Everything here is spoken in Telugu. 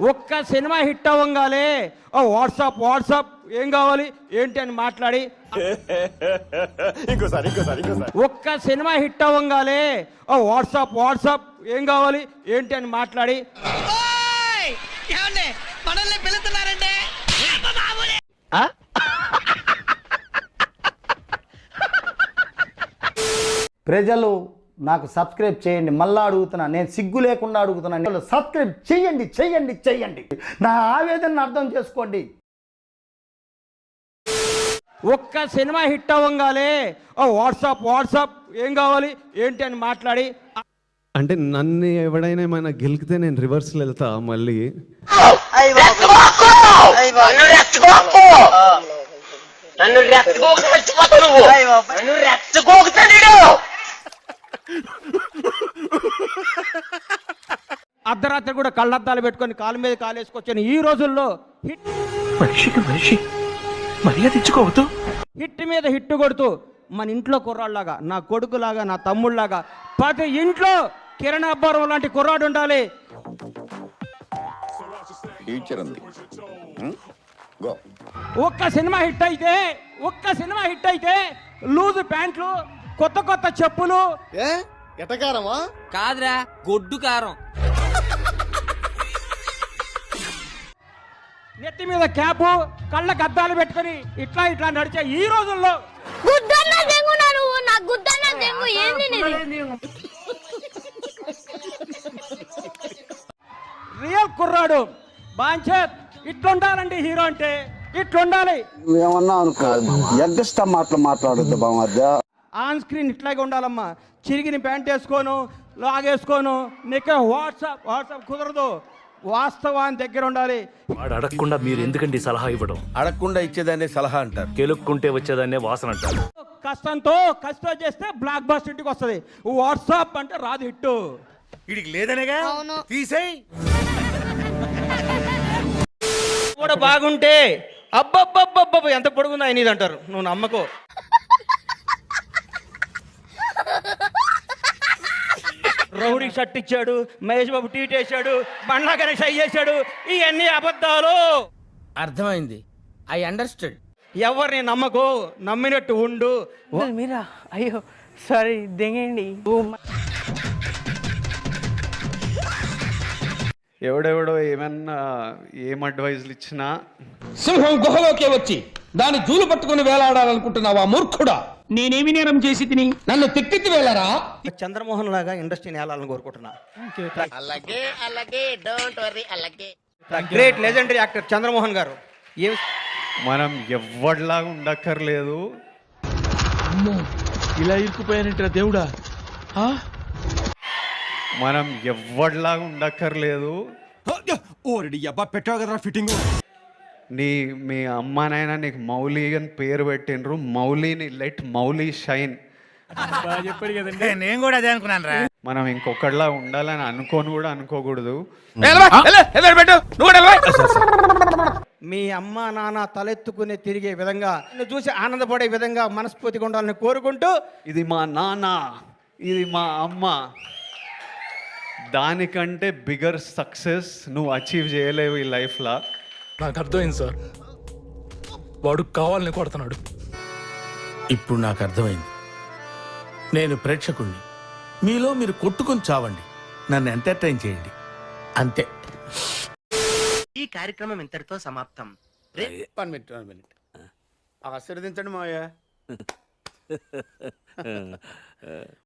ఒక్క సినిమా హిట్ అవ్వగానే ఓ వాట్సాప్ వాట్సాప్ ఏం కావాలి ఏంటి అని మాట్లాడి. ఇంకోసారి ఇంకోసారి ఇంకోసారి. ఒక్క సినిమా హిట్ అవ్వగానే ఓ వాట్సాప్ వాట్సాప్ ఏం కావాలి ఏంటి అని మాట్లాడి. మనల్ని ప్రజలు నాకు సబ్స్క్రైబ్ చేయండి మళ్ళా అడుగుతున్నా నేను సిగ్గు లేకుండా అడుగుతున్నాను సబ్స్క్రైబ్ చేయండి చేయండి చేయండి. నా ఆవేదనను అర్థం చేసుకోండి. ఒక్క సినిమా హిట్ అవ్వగానే ఓ వాట్సాప్ వాట్సాప్ ఏం కావాలి ఏంటి అని మాట్లాడి. అంటే నన్ను ఎవడైనా ఏమైనా గెలికితే నేను రివర్స్లో వెళ్తా మళ్ళీ. నన్ను రెచ్చగోకు నన్ను రెచ్చగోకుతాడు అర్ధరాత్రి కూడా కళ్ళద్దాలు పెట్టుకొని కాలు మీద కాలు వేసుకొచ్చాను ఈ రోజుల్లో హిట్ మనిషికి మనిషి మర్యాద ఇచ్చుకోవద్దు హిట్ మీద హిట్ కొడుతూ మన ఇంట్లో కుర్రాళ్ళలాగా నా కొడుకులాగా నా తమ్ముళ్ళలాగా ప్రతి ఇంట్లో కిరణ్ అబ్బారం లాంటి కుర్రాడు ఉండాలి. ఫ్యూచర్ ఉంది. గో ఒక్క సినిమా హిట్ అయితే ఒక్క సినిమా హిట్ అయితే లూజ్ ప్యాంట్లు కొత్త కొత్త చెప్పులు. కాదురా గొడ్డు కారం. నెత్తి మీద క్యాపు కళ్ళకి అద్దాలు పెట్టుకొని ఇట్లా ఇట్లా నడిచే ఈ రోజుల్లో. గుద్దన్న దెంగు నా నువ్వు నా గుద్దన్న దెంగు. ఏంది నీది? రియల్ కుర్రాడు బాంచేత్ ఇట్లుండాలండి హీరో అంటే ఇట్లుండాలి. ఏమన్నా అనుకో మాటలు మాట్లాడద్దు బామర్ద ఆన్ స్క్రీన్ ఇట్లాగే ఉండాలమ్మా. చిరిగిన ప్యాంట్ వేసుకోను లాగేసుకోను నీకే వాట్సాప్ వాట్సాప్ కుదరదు. వాస్తవాన్ని దగ్గర ఉండాలి. వాడు అడగకుండా మీరు ఎందుకండి సలహా ఇవ్వడం? అడగకుండా ఇచ్చేదాన్ని సలహా అంటారు. కెలుక్కుంటే వచ్చేదాన్నే వాసన అంటారు. కష్టంతో కష్టం చేస్తే బ్లాక్ బస్ట్ ఇంటికి వస్తుంది. వాట్సాప్ అంటే రాదు ఇట్టు. వీడికి లేదనేగా? అవును. తీసేయ్. కూడా బాగుంటే అబ్బబ్బబ్బబ్బ ఎంత పొడుగుందా ఆయన ఇది అంటారు నువ్వు నమ్మకో. రౌడీ షర్ట్ ఇచ్చాడు మహేష్ బాబు టీట్ వేసాడు బండ్లా గణేష్ అయ్యేసాడు ఇవన్నీ అబద్ధాలు. అర్థమైంది. ఐ అండర్స్టూడ్ ఎవరిని నమ్మకో నమ్మినట్టు ఉండు. మీరా? అయ్యో సారీ దెంగండి ఎవడెవడో ఏమన్నా ఏం అడ్వైజ్లు ఇచ్చినా. సింహం గుహలోకి వచ్చి దాని జూలు పట్టుకుని వేలాడాలనుకుంటున్నావా మూర్ఖుడా? నేనేమి నేరం చేసి తిని నన్ను తిట్టిద్ది వేలారా చంద్రమోహన్ లాగా ఇండస్ట్రీని వెళ్ళాలని కోరుకుంటున్నా. అలాగే అలాగే డోంట్ వరీ అలాగే. Great legendary actor Chandramohan garu. ఏం మనం ఎవడిలాగా ఉండక్కర్లేదు. ఇలా ఇరుక్కుపోయానంటారా దేవుడా? మనం ఎవడిలాగా ఉండక్కర్లేదు. ఓరడి అబ్బా పెట్టావు కదరా ఫిట్టింగ్. నీ మీ అమ్మానైనా నీకు మౌలి అని పేరు పెట్టినరు మౌలిని లెట్ మౌలి షైన్. నేను కూడా అదే అనుకున్నాను రా. మనం ఇంకొకటిలా ఉండాలని అనుకోని కూడా అనుకోకూడదు? మీ అమ్మ నాన్న తలెత్తుకుని తిరిగే విధంగా నిన్ను చూసి ఆనందపడే విధంగా మనస్ఫూర్తిగా ఉండాలని కోరుకుంటూ ఇది మా నాన్న ఇది మా అమ్మ. దానికంటే బిగర్ సక్సెస్ నువ్వు అచీవ్ చేయలేవు ఈ లైఫ్లో నాకు అర్థమైంది సార్. వాడు కావాలని కొడుతున్నాడు. ఇప్పుడు నాకు అర్థమైంది. నేను ప్రేక్షకుణ్ణి. మీలో మీరు కొట్టుకొని చావండి. నన్ను ఎంటర్టైన్ చేయండి. అంతే. ఈ కార్యక్రమం ఇంతటితో సమాప్తం. One minute one minute. ఆశీర్వదించండి మావయ్య.